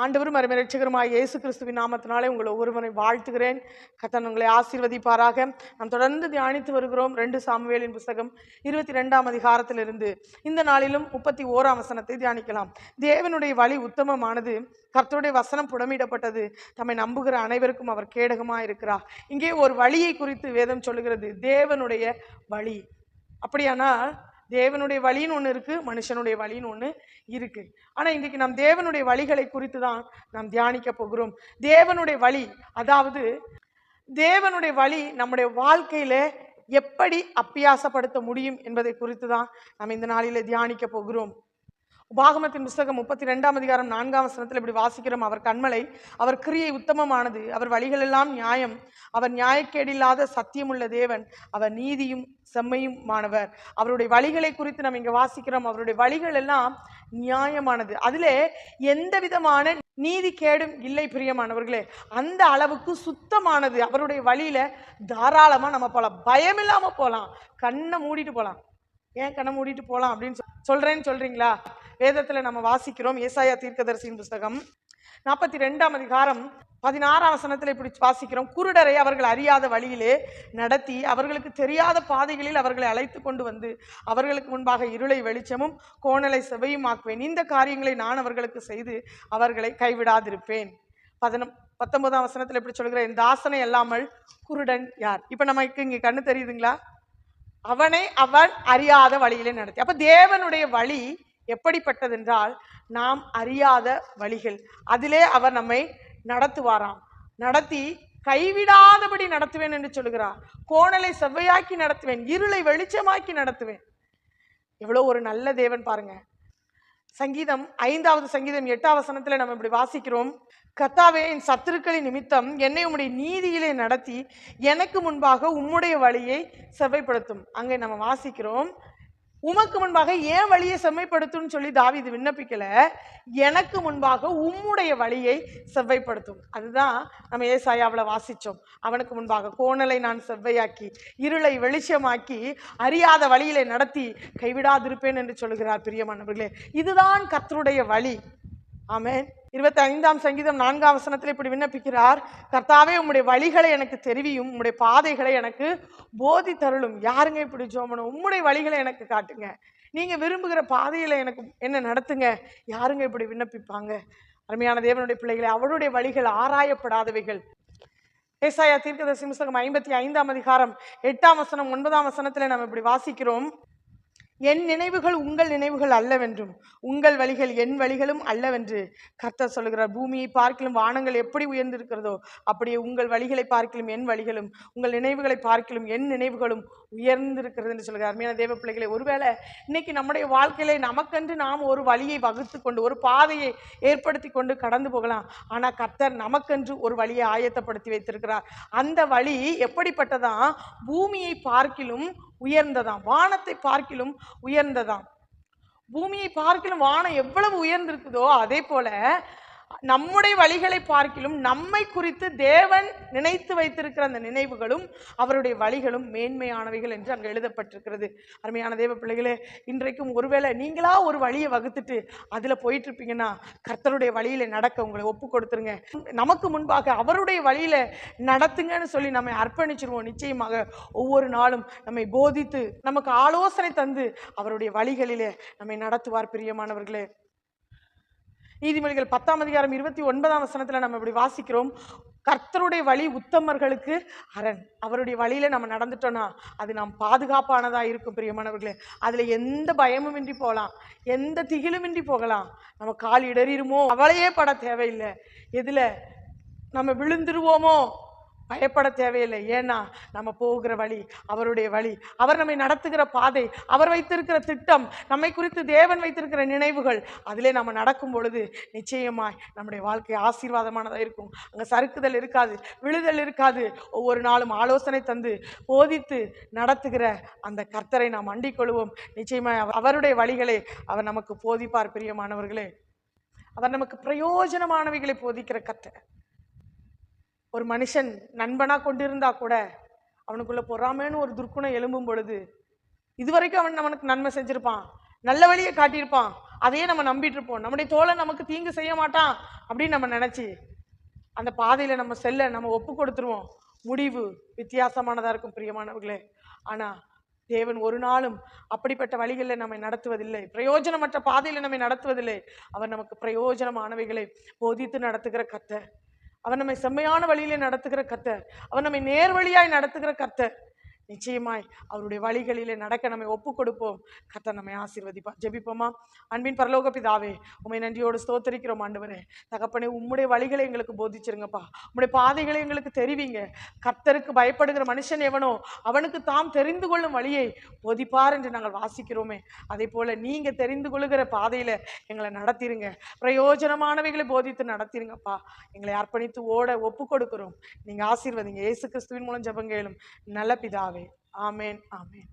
ஆண்டவரும் அருமரட்சகருமாய் இயேசு கிறிஸ்துவின் நாமத்தினாலே உங்களை ஒருவரை வாழ்த்துகிறேன். கத்தன் உங்களை ஆசீர்வதிப்பாராக. நாம் தொடர்ந்து தியானித்து வருகிறோம். ரெண்டு சாமுவேலின் புஸ்தகம் இருபத்தி ரெண்டாம் அதிகாரத்திலிருந்து. இந்த நாளிலும் முப்பத்தி ஓராம் வசனத்தை தியானிக்கலாம். தேவனுடைய வழி உத்தமமானது. கர்த்தருடைய வசனம் புடமிடப்பட்டது. தம்மை நம்புகிற அனைவருக்கும் அவர் கேடகமாக இருக்கிறார். இங்கே ஒரு வழியை குறித்து வேதம் சொல்லுகிறது. தேவனுடைய வழி. அப்படியானால் தேவனுடைய வழின்னு ஒன்று இருக்குது மனுஷனுடைய வழின்னு ஒன்று இருக்குது ஆனால் இன்றைக்கு நாம் தேவனுடைய வழிகளை குறித்து தான் நாம் தியானிக்க போகிறோம். தேவனுடைய வழி அதாவது தேவனுடைய வழி நம்முடைய வாழ்க்கையில் எப்படி அப்பியாசப்படுத்த முடியும் என்பதை குறித்து தான் நாம் இந்த நாளில் தியானிக்க போகிறோம். உபாகமத்தின் புஸ்தகம் முப்பத்தி ரெண்டாம் அதிகாரம் நான்காம் வசனத்தில் இப்படி வாசிக்கிறோம். அவர் கண்மலை அவர் கிரியை உத்தமமானது அவர் வழிகளெல்லாம் நியாயம். அவர் நியாயக்கேடில்லாத சத்தியமுள்ள தேவன் அவர் நீதியும் செம்மையும் மாணவர் அவருடைய வழிகளை குறித்து நம்ம இங்கே வாசிக்கிறோம். அவருடைய வழிகள் எல்லாம் நியாயமானது. அதிலே எந்த விதமான நீதி கேடும் இல்லை பிரியமானவர்களே. அந்த அளவுக்கு சுத்தமானது. அவருடைய வழியில தாராளமாக நம்ம போகலாம் பயம் இல்லாமல் போகலாம் கண்ணை மூடிட்டு போகலாம் ஏன் கண்ணை மூடிட்டு போகலாம் அப்படின்னு சொல்- சொல்றேன்னு சொல்றீங்களா? வேதத்தில் நம்ம வாசிக்கிறோம் ஏசாயா தீர்க்கதரிசியின் புஸ்தகம். நாற்பத்தி ரெண்டாம் அதிகாரம் பதினாறாம் வசனத்தில் இப்படி வாசிக்கிறோம். குருடரை அவர்கள் அறியாத வழியிலே நடத்தி அவர்களுக்கு தெரியாத பாதைகளில் அவர்களை அழைத்து கொண்டு வந்து அவர்களுக்கு முன்பாக இருளை வெளிச்சமும் கோணலை செவையும் ஆக்குவேன். இந்த காரியங்களை நான் அவர்களுக்கு செய்து அவர்களை கைவிடாதிருப்பேன். பதினம் பத்தொன்பதாம் வசனத்தில் எப்படி சொல்கிறேன் என் தாசனை அல்லாமல் குருடன் யார்? இப்போ நமக்கு இங்கே கண்ணு தெரியுதுங்களா? அவனை அவன் அறியாத வழியிலே நடத்தி. அப்போ தேவனுடைய வழி எப்படிப்பட்டதென்றால் நாம் அறியாத வழிகள். அதிலே அவர் நம்மை நடத்துவாராம். நடத்தி கைவிடாதபடி நடத்துவேன் என்று சொல்கிறார் கோணலை செவ்வையாக்கி நடத்துவேன் இருளை வெளிச்சமாக்கி நடத்துவேன். எவ்வளோ ஒரு நல்ல தேவன் பாருங்க. சங்கீதம் ஐந்தாவது சங்கீதம் எட்டாம் நம்ம இப்படி வாசிக்கிறோம். கத்தாவே என் சத்துருக்களின் நிமித்தம் என்னை உம்முடைய நீதியிலே நடத்தி எனக்கு முன்பாக உம்முடைய வழியை செவ்வைப்படுத்தும். அங்கே நம்ம வாசிக்கிறோம். உமக்கு முன்பாக ஏன் வழியை செம்மைப்படுத்தும்னு சொல்லி தாவீது விண்ணப்பிக்கல? எனக்கு முன்பாக உம்முடைய வழியை செவ்வைப்படுத்தும். அதுதான் நம்ம ஏசாயாவில் வாசிச்சோம். அவனுக்கு முன்பாக கோணலை நான் செவ்வையாக்கி இருளை வெளிச்சமாக்கி அறியாத வழியிலே நடத்தி கைவிடாதிருப்பேன் என்று சொல்கிறார் பிரியமானவர்களே. இதுதான் கத்தருடைய வழி. ஆமேன். இருபத்தி ஐந்தாம் சங்கீதம் நான்காம் வசனத்தில் இப்படி விண்ணப்பிக்கிறார் கர்த்தாவே உம்முடைய வழிகளை எனக்கு தெரிவியும் உம்முடைய பாதைகளை எனக்கு போதி தருளும் யாருங்க இப்படி ஜோமனும்? உம்முடைய வழிகளை எனக்கு காட்டுங்க. நீங்கள் விரும்புகிற பாதையில் எனக்கு என்ன நடத்துங்க? யாருங்க இப்படி விண்ணப்பிப்பாங்க? அருமையான தேவனுடைய பிள்ளைகளை அவருடைய வழிகள் ஆராயப்படாதவைகள். ஏசாயா தீர்க்கதரிசி புஸ்தகம் ஐம்பத்தி ஐந்தாம் அதிகாரம் எட்டாம் வசனம் ஒன்பதாம் வசனத்தில் நம்ம இப்படி வாசிக்கிறோம். என் நினைவுகள் உங்கள் நினைவுகள் அல்லவென்றும் உங்கள் வழிகள் என் வழிகளும் அல்லவென்று கர்த்தர் சொல்லுகிறார். பூமியை பார்க்கிலும் வானங்கள் எப்படி உயர்ந்திருக்கிறதோ அப்படியே உங்கள் வழிகளை பார்க்கிலும் என் வழிகளும் உங்கள் நினைவுகளை பார்க்கிலும் என் நினைவுகளும் உயர்ந்திருக்கிறது என்று சொல்கிறார் மீன தேவ பிள்ளைகளை ஒருவேளை இன்னைக்கு நம்முடைய வாழ்க்கையில நமக்கென்று நாம் ஒரு வழியை வகுத்து கொண்டு ஒரு பாதையை ஏற்படுத்தி கொண்டு கடந்து போகலாம். ஆனால் கர்த்தர் நமக்கென்று ஒரு வழியை ஆயத்தப்படுத்தி வைத்திருக்கிறார். அந்த வழி எப்படிப்பட்டதான் பூமியை பார்க்கிலும் உயர்ந்ததாம். வானத்தை பார்க்கிலும் உயர்ந்ததாம். பூமியை பார்க்கிலும் வானம் எவ்வளவு உயர்ந்திருக்குதோ அதே போல நம்முடைய வழிகளை பார்க்கிலும் நம்மை குறித்து தேவன் நினைத்து வைத்திருக்கிற அந்த நினைவுகளும் அவருடைய வழிகளும் மேன்மையானவைகள் என்று அங்கே எழுதப்பட்டிருக்கிறது. அருமையான தேவ பிள்ளைகளே இன்றைக்கும் ஒருவேளை நீங்களா ஒரு வழியை வகுத்துட்டு அதில் போயிட்டு இருப்பீங்கன்னா கர்த்தருடைய வழியில் நடக்க உங்களை ஒப்பு கொடுத்துருங்க. நமக்கு முன்பாக அவருடைய வழியில் நடத்துங்கன்னு சொல்லி நம்மை அர்ப்பணிச்சிருவோம். நிச்சயமாக ஒவ்வொரு நாளும் நம்மை போதித்து நமக்கு ஆலோசனை தந்து அவருடைய வழிகளிலே நம்மை நடத்துவார் பிரியமானவர்களே. நீதிமொழிகள் பத்தாம் அதிகாரம் இருபத்தி ஒன்பதாம் வசனத்தில் நம்ம இப்படி வாசிக்கிறோம். கர்த்தருடைய வழி உத்தமர்களுக்கு அரண். அவருடைய வழியில் நம்ம நடந்துட்டோன்னா அது நாம் பாதுகாப்பானதாக இருக்கும் பிரியமானவர்களே. அதில் எந்த பயமும் இன்றி போகலாம். எந்த திகிலுமின்றி போகலாம். நம்ம கால் இடறிடுமோ அவளையே பட தேவையில்லை. எதில் நம்ம விழுந்துருவோமோ? பயப்பட தேவையில்லை. ஏன்னா நம்ம போகிற வழி அவருடைய வழி அவர் நம்மை நடத்துகிற பாதை அவர் வைத்திருக்கிற திட்டம் நம்மை குறித்து தேவன் வைத்திருக்கிற நினைவுகள் அதிலே நம்ம நடக்கும் பொழுது நிச்சயமாய் நம்முடைய வாழ்க்கை ஆசீர்வாதமானதாக இருக்கும். அங்கே சறுக்குதல் இருக்காது விழுதல் இருக்காது. ஒவ்வொரு நாளும் ஆலோசனை தந்து போதித்து நடத்துகிற அந்த கர்த்தரை நாம் அண்டிக் கொள்வோம். நிச்சயமாய் அவர் அவருடைய வழிகளை அவர் நமக்கு போதிப்பார் பிரியமானவர்களே. அவர் நமக்கு பிரயோஜனமானவைகளை போதிக்கிற கர்த்தர். ஒரு மனுஷன் நண்பனாக கொண்டிருந்தா கூட அவனுக்குள்ள பொறாமைன்னு ஒரு துர்க்குணம் எழும்பும் பொழுது இதுவரைக்கும் அவன் அவனுக்கு நன்மை செஞ்சுருப்பான் நல்ல வழியை காட்டியிருப்பான் அதையே நம்ம நம்பிட்டு இருப்போம். நம்முடைய தோழன் நமக்கு தீங்கு செய்ய மாட்டான் அப்படின்னு நம்ம நினச்சி அந்த பாதையில் நம்ம செல்ல நம்ம ஒப்பு கொடுத்துருவோம். முடிவு வித்தியாசமானதாக இருக்கும் பிரியமானவர்களே. ஆனால் தேவன் ஒரு நாளும் அப்படிப்பட்ட வழிகளில் நம்மை நடத்துவதில்லை. பிரயோஜனமற்ற பாதையில் நம்மை நடத்துவதில்லை. அவர் நமக்கு பிரயோஜனமானவைகளை போதித்து நடத்துகிற கத்தை அவர் நம்மை செம்மையான வழியிலே நடத்துகிற கர்த்தர். அவர் நம்மை நேர் வழியாய் நடத்துகிற கர்த்தர். நிச்சயமாய் அவருடைய வழிகளிலே நடக்க நம்மை ஒப்பு கொடுப்போம் கத்த நம்மை ஆசீர்வதிப்பா ஜெபிப்போமா? அன்பின் பரலோக பிதாவே உமை நன்றியோடு ஸ்தோத்தரிக்கிறோம் ஆண்டவரே. தகப்பனே உம்முடைய வழிகளை எங்களுக்கு போதிச்சிருங்கப்பா. உம்முடைய பாதைகளை எங்களுக்கு தெரிவிங்க. கர்த்தருக்கு பயப்படுகிற மனுஷன் எவனோ அவனுக்கு தாம் தெரிந்து கொள்ளும் வழியை போதிப்பார் என்று நாங்கள் வாசிக்கிறோமே. அதே போல நீங்க தெரிந்து கொள்ளுகிற பாதையில எங்களை நடத்திருங்க. பிரயோஜனமானவைகளை போதித்து நடத்திருங்கப்பா. எங்களை அர்ப்பணித்து ஓட ஒப்பு கொடுக்கிறோம் நீங்க ஆசீர்வதிங்க. இயேசு கிறிஸ்துவின் மூலம் ஜெபங்கேளும் நல்ல பிதாவே. ஆமேன் ஆமேன்